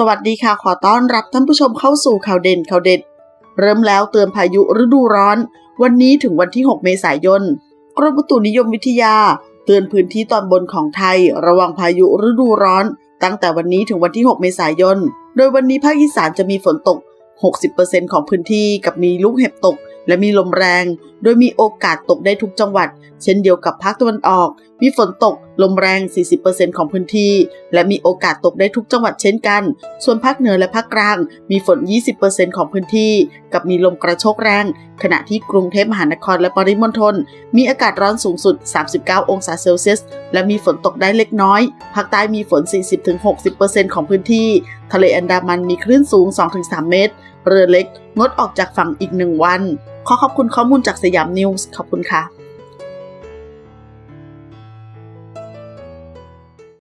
สวัสดีค่ะขอต้อนรับท่านผู้ชมเข้าสู่ข่าวเด่นข่าวเด็ด เริ่มแล้วเตือนพายุฤดูร้อน วันนี้ถึงวันที่ 6 เมษายนกรมอุตุนิยมวิทยา เตือนพื้นที่ตอนบนของไทย ระวังพายุฤดูร้อน ตั้งแต่วันนี้ถึงวันที่ 6 เมษายน โดยวันนี้ภาคอีสานจะมีฝนตก 60%ของพื้นที่กับมีลูกเห็บตก และมีลมแรง โดยมีโอกาสตกได้ทุกจังหวัด เช่นเดียวกับภาคตะวันออก มีฝนตก ลมแรง 40%ของพื้นที่ และมีโอกาสตกได้ทุกจังหวัดเช่นกัน ส่วนภาคเหนือและภาคกลาง มีฝน 20%ของพื้นที่ กับมีลมกระโชกแรง ขณะที่กรุงเทพมหานครและปริมณฑลมีอากาศร้อนสูงสุด 39 องศาเซลเซียส และมีฝนตกได้เล็กน้อย ภาคใต้มีฝน 40-60%ของพื้นที่ ทะเลอันดามันมีคลื่นสูง 2-3 เมตร เรือเล็ก งดออกจากฝั่งอีกหนึ่งวัน ขอขอบคุณข้อมูลจากสยามนิวส์ ขอบคุณค่ะ